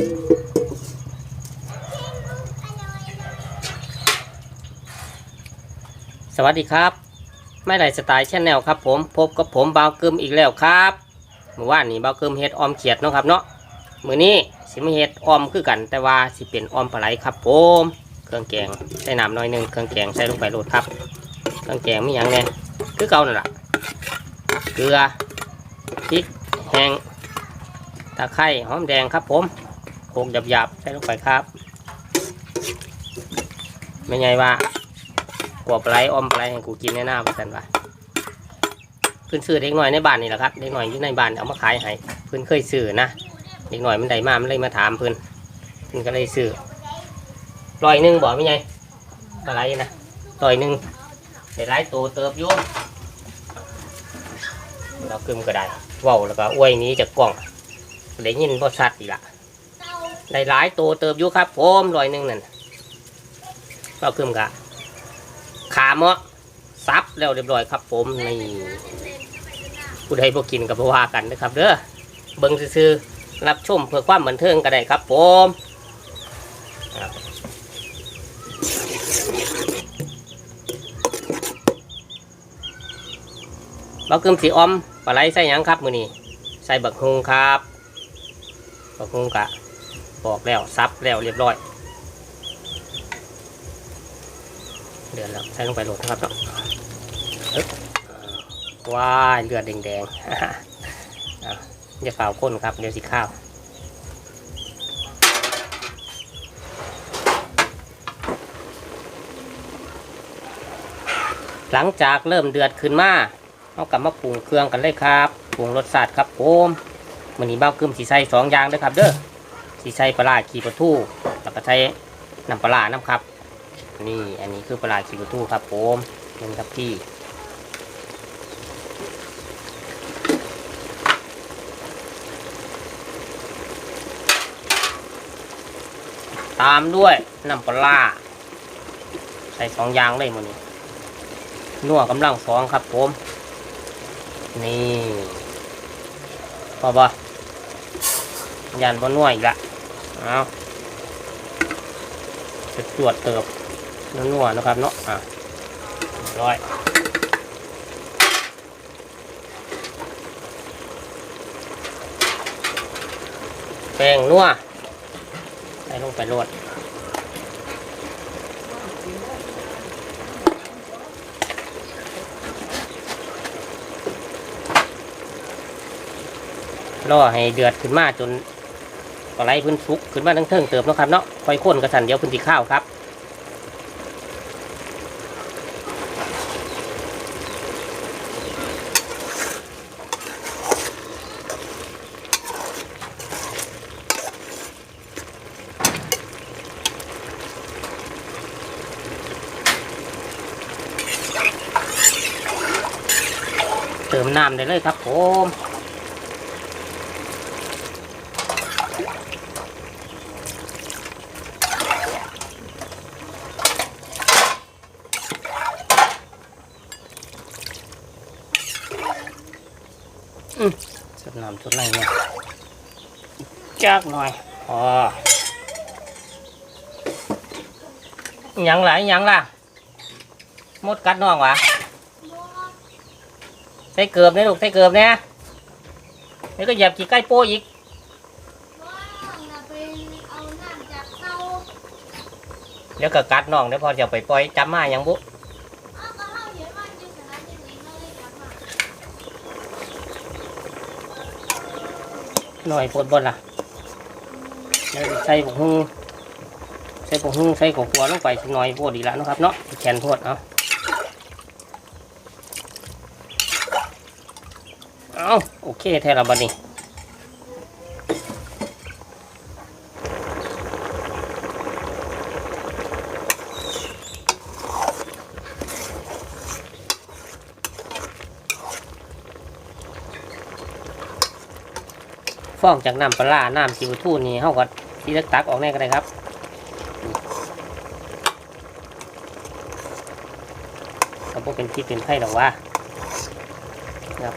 สวัสดีครับ ไม่ไรสไตล์ชแนลครับผมพบกับผมบาวกึมอีกแล้วครับเมื่อวานนี้บาวกึมเฮ็ดออมเขียดเนาะครับเนาะมื้อนี้สิมาเฮ็ดออมคือกัน แต่ว่าสิเป็นออมปลาไหลครับผมเครื่องแกงใส่น้ำน่อยหนึงเครื่องแกงใส่ลงไปโรดครับ เครื่องแกงมีหยังแน่คือเก่านั่นแหละเกลือพริกแห้งตะไคร้หอมแดงครับผม โขลกหยาบๆใส่ลงไปครับไม่ไงว่ากวบไรออมไรให้กูกินแน่หน้าเหมือนกันว่ะเพิ่นซื้อเด็กหน่อยในบ้านนี่แหละครับเด็กหน่อยอยู่ในบ้านเอามาขายให้เพิ่นเคยซื้อนะเด็กหน่อยมันได้มามันเลยมาถามเพิ่นเพิ่นก็เลยซื้อรอยหนึ่งบอกไม่ไงอะไรนะรอยหนึ่งได้หลายตัวเติบอยู่เรากึมก็ได้ว้าแล้วก็อวยนี้จากกล่องได้ยินพอชัดอีกละ ได้หลายตัวเติบอยู่ครับผมรอยหนึ่งนั่นเรากึมกะขาเมาะซับแล้วเรียบร้อยครับ ผมนี่ผู้ใดบ่กินกับบ่ว่ากันนะครับเด้อเบิ่งซื่อรับชมเพื่อความบันเทิงก็ได้ครับ ผมครับบักกึมสีอมปลาไหลใส่ยังครับมือนี้ใส่บักฮุงครับบักฮุงกะ บอกแล้วซับแล้วเรียบร้อย เดือดแล้วใส่ลงไปโหลดนะครับเนาะว้ายเลือดแดงๆอะอย่าฝ่าวข้นครับเดี๋ยวสิข้าวหลังจากเริ่มเดือดขึ้นมาเอากลับมาปรุงเครื่องกันเลยครับ ปรุงรสชาติครับผมมันนี้เบ้ากึมสีใส่สองอย่างเด้อครับเด้อ สีใส่ปลาขีปลาทูแล้วก็ใช้น้ำปลาน้ำครับ นี่อันนี้คือปลาคิวทูครับผมนึ่งทับพี่ตามด้วยน้ำปลาใส่สองอยางเลยมันนี้นัวกำลังสองครับผม นี่พอปะยันบนนัวอีกละ อาจะตรวจเติบนัวๆนะครับเนาะอะเรียบร้อยแป้งนัวใส่ลงไปโรดรอให้เดือดขึ้นมาจน ปลาไหลพื้นสุกขึ้นมาทั้งเทิงเติบเนาะครับเนาะค่อยข้นกระสันเดียวพื้นที่ข้าวครับเติมน้ำได้เลยครับผม ดน้ำสดอะไรเนี่ยจักหน่อยพออิหยังล่ะอิหยังล่ะมดกัดน้องวะใส่เกือบเนี่ยลูกใส่เกือบเนี่ยแล้วก็เหยียบกี่ใกล้โป้อีกว่างน่ะเป็นเอาน้ำจากเตาเดี๋ยวก็กัดน้องเดี๋ยวพอจะเอาไปปล่อยจำมาอย่างบุ เอาก็เอาเห็นว่าจะสนามยังไงเขาเลยกลับมา หน่อยปวดบนล่ะใส่ผงหุ้งใส่ผงหุ้งใส่ของขัวลงไปสักหน่อยปวดดีแล้วนะครับเนาะแขนปวดเอาเอาโอเคแท้ละบัดนี้ ฟองจากน้ำปลาน้ำซีบูทูนี่เขาก็ที่เล็กตักออกแน่กันเลยครับก็พวกเป็นที่เป็นไผ่หรอว่าครับ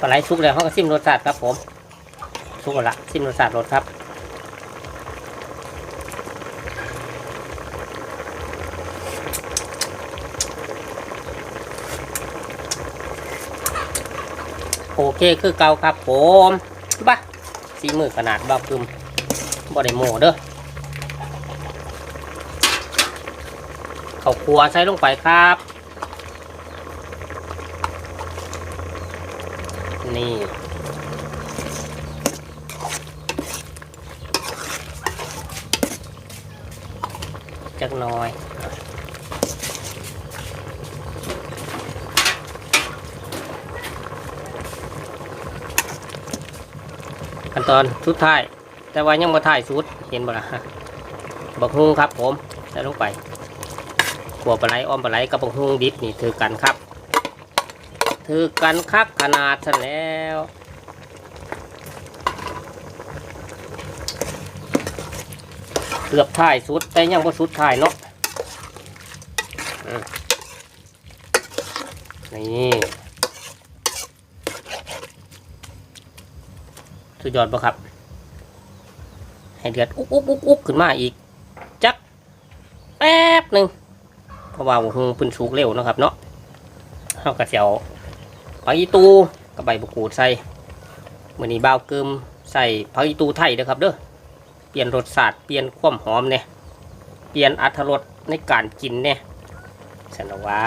ปลาไหลสุกแล้วเขาก็ซิมรสชาติครับผม สุกแล้วละซิมรสชาติรสครับ โอเคคือเก่าครับผมบ้าสีมือขนาดบ้ากึมบ่ได้โมเด้อข้าวคั่วใส่ลงไปครับ นี่จักหน่อย ขั้นตอนสุดท้าย แต่ว่ายังบ่ท้ายสุดเห็นบ่ล่ะบักฮุงครับผมใส่ลงไปขัวปลาไหลอ้อมปลาไหลกับบักฮุงดิบนี่ถือกันครับ ถือกันคักขนาดซะแล้วเกือบท้ายสุดแต่ยังบ่สุดท้ายเนาะนี่ สุดยอดปะครับ ให้เดือดอุ๊กอุ๊กอุ๊กอุ๊กขึ้นมาอีก จัก แป๊บหนึ่งเพราะว่าหูเพื้นสุกเร็วนะครับ เนาะเอากระเจียวผักอีตูกับใบบุกูดใส่มือนี้บ่าวเกิมใส่ผักอีตูไทยเด้อครับเด้อเปลี่ยนรสชาติเปลี่ยนความหอมเนี่ยเปลี่ยนอรรถรสในการกินเนี่ยสันว่า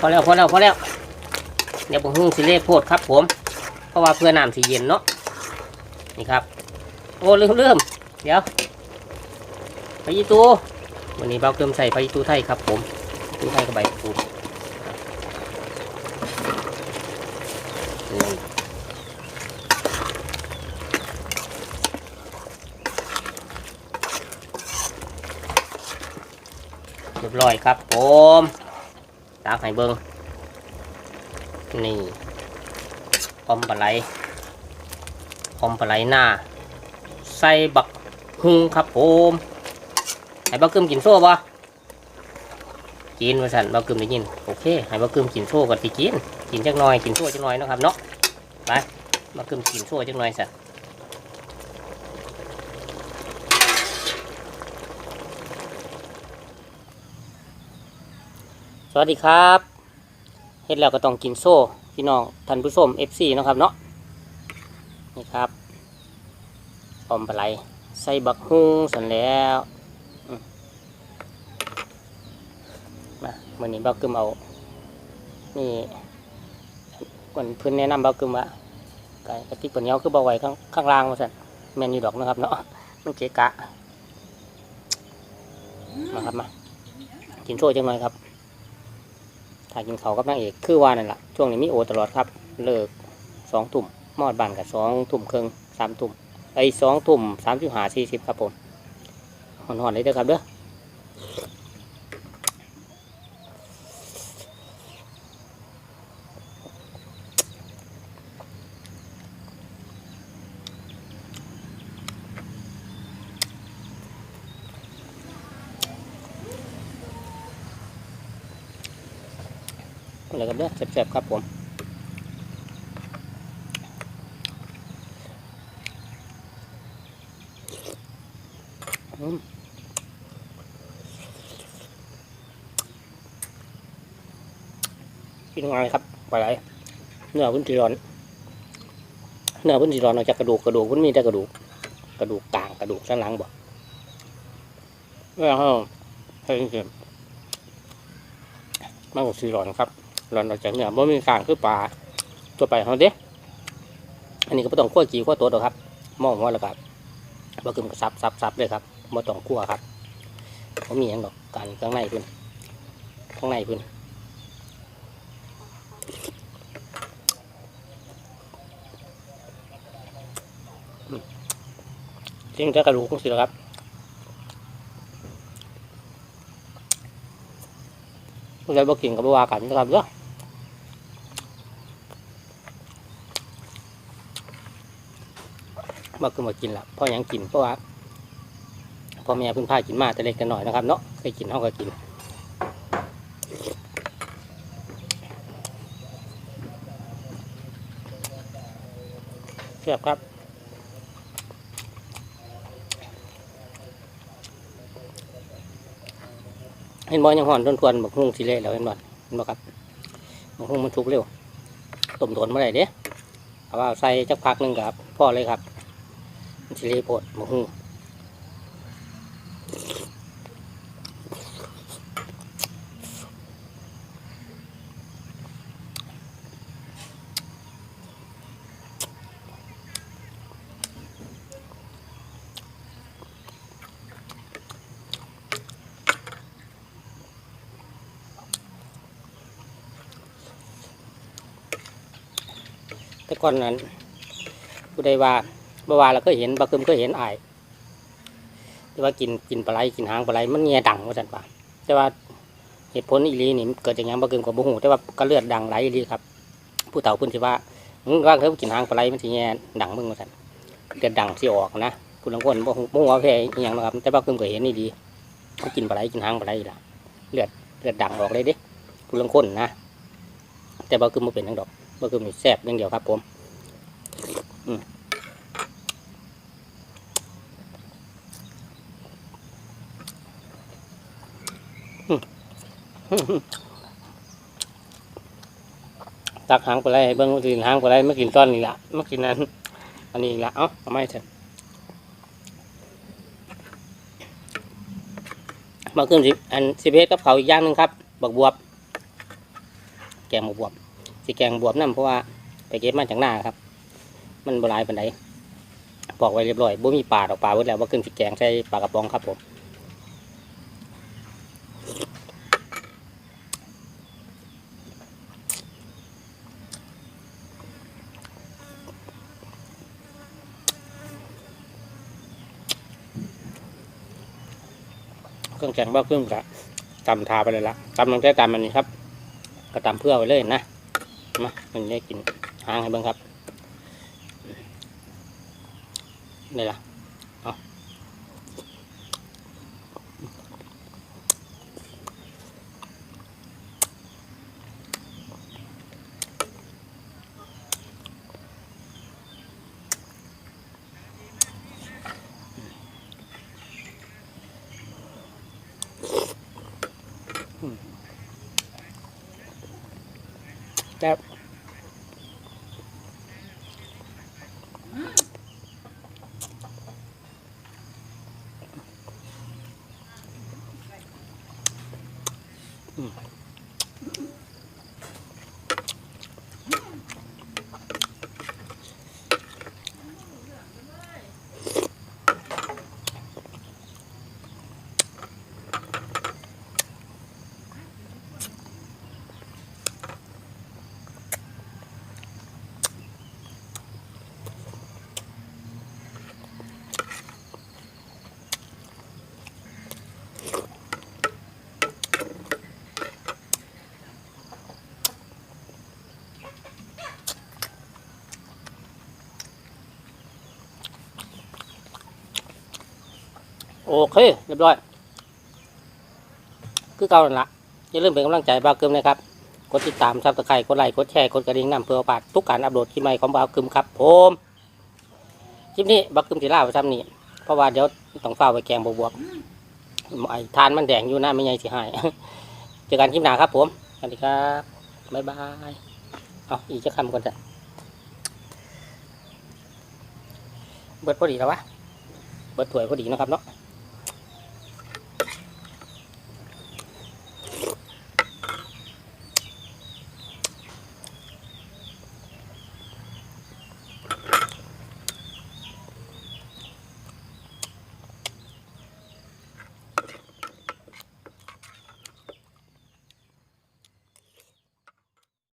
พอแล้วพอแล้วพอแล้วเดี๋ยวผมหุ้งสิเล่โพดครับผม เพราะว่าเพื่อน้ำสีเย็นเนาะนี่ครับ โอ้ลืมลืมเดี๋ยวไปยีตูวันนี้เบาเติมใส่ไปยีตูไทยครับผมตูไทยกับใบปูนเรียบร้อยครับผม ตากให้เบิงนี่อมปลาไหลอมปลาไหลหน้า ใส่บักฮุงครับผมให้บักกึมกินโซ่บ่กินมาสันบักกึมได้ยินโอเคให้บักกึมกินโซ่ก่อนสิกิน กินจักหน่อยกินโซ่จักหน่อยนะครับเนาะไปบักกึมกินโซ่จักหน่อยสั่น สวัสดีครับเฮ็ดแล้วก็ต้องกินโซ่พี่น้องท่านผู้ชม FC นะครับเนาะนี่ครับอมปลาไหลใส่บักฮุ้สันแล้วมาเมื่อนี้บากึมเอา นี่คนเพื่อนแนะนำบากึมว่าไก่กระติกปนเหนียคือเบาไว้ข้างข้างล่างมาสันแมนอยู่ดอกนะครับเนาะมันเกะกะมาครับมากินโซ่จังหน่อยครับ ถ่ายกินเขากับนางเอกคือว่านั่นแหละช่วงนี้มีโอตลอดครับ เลิกสองทุ่มมอดบานกับสองทุ่มครึ่งสามทุ่มไอ้สองทุ่มสามสิบห้าสี่สิบครับผมหอนๆเลยเด้อครับเด้อ อะไรครับเด้อแซ่บๆครับผมกินง่ายครับปลาไหลเนื้อพื้นที่ร้อนเนื้อพื้นที่ร้อนออกจากกระดูกกระดูกมันมีแต่กระดูก กระดูกกลางกระดูกสันหลังบ่แล้วเขาให้เก็บมันก็สีร้อนครับ ร้อนออกจากเนื้อบ่มีกลางคือปลาตัวไปเขาเด้อันนี้ก็ไม่ต้องคั่วจีคั่วตัวดอกครับมองหัวแล้วครับบ่กึมก็ซับซับซับเลยครับบ่ต้องกลัวครับผมมีอย่างดอกกันข้างในพิ่นข้างในพิ่นอืมจริงจะกระดูกของสิครับผู้ใดบ่กินก็บ่ว่ากันนะครับเด้ อบ่คือมากินละพราะหยังกินเพราะว่าพ่อแม่เพิ่นพากินมาแต่เล็กแต่น้อยนะครับเนาะเคยกินเฮาก็กินเสียบครับเห็นบ่ยังห่อนทนทวนบักฮุ่งสิเละแล้วเห็นบ่เห็นบ่ครับบักฮุ่งมันทุกเร็วต้มโดนเมื่อไหร่เด้เอาว่าใส่จักพักหนึ่งกับพ่อเลยครับ สิเละโพดบักฮุ่งแต่ก่อนนั้นผู้ใดว่า บ่ว่าเราเคยเห็นบ่เคยเคยเห็นไอายแต่ว่ากินกินปลาไหลกินหางปลาไหลมันเงียดังว่าซั่นป่ะแต่ว่าเหตุผลอีหลีนี่เกิดจากยังบ่เกินกับบ่ฮู้แต่ว่าก็เลือดดังไหลอีหลีครับ ผู้เฒ่าพิ่นสิว่ามึงว่าเคยกินหางปลาไหลมันสิแง่ดังมึงว่าซั่นเลือดดังสิออกนะผู้ลางคนบ่ฮู้บ่ฮู้ว่าแพ้อีหยังหรอกครับ แต่ว่าเพิ่นก็เห็นนี่ดีเขากินปลาไหลกินหางปลาไหลล่ะเลือดเลือดดังออกเลยด้ผู้ลางคนนะแต่บ่คือบ่เป็นจังดอกบ่คือมีแซ่บอย่างเดียวครับ ผม อืม ตักหางไปเลเบิ้งว่าสิหางไปเลยไม่กินต้นนี่ละไม่กินนั้น อันนี้อีกละเอ้าทำไมเถอะมาขึ้นสิอันสิเพชกับเขาวอีกอย่างหนึ่งครับบักบวบ แกงบักบวบสิแกงบวบนั่นเพราะว่าไปเก็บมาจากหน้าครับ มันบหลายปานใดบอกไว้เรียบร้อยบ่มีปลาดอกปลาเบิดแล้วว่าขึ้นสิแกงใส่ปลากระป๋องครับผม งแกงบ้าเครื่องกะตำทาไปเลยละตำลงแต่ตำมันนี้ครับก็ตำเพื่อไว้เลยนะมามันได้กินหางให้เบิ่งครับนี่ล่ะ แซ่บ โอเคเรียบร้อย คือเก่านั่นละอย่าลืมเป็นกำลังใจบ้าวกึมนะครับ กดติดตามซับสไครต์กดไลค์กดแชร์กดกระดิ่งนำเพื่อปาศทุกการอัปโหลดคลิปใหม่ของบ้าวกึมครับผมคลิปนี้บ้าวกึมสิล่าไปทำนี่เพราะว่าเดี๋ยวต้องเฝ้าไปแกงบวบๆไอ้ทานมันแดงอยู่นะไม่ใหญ่สิหาย เจอกันคลิปหน้าครับผมสวัสดีครับบ๊ายบายเอาอีกจะคำก่อนจ้ะเบิดพอดีแล้ววะเบิดถวยพอดีนะครับเนาะ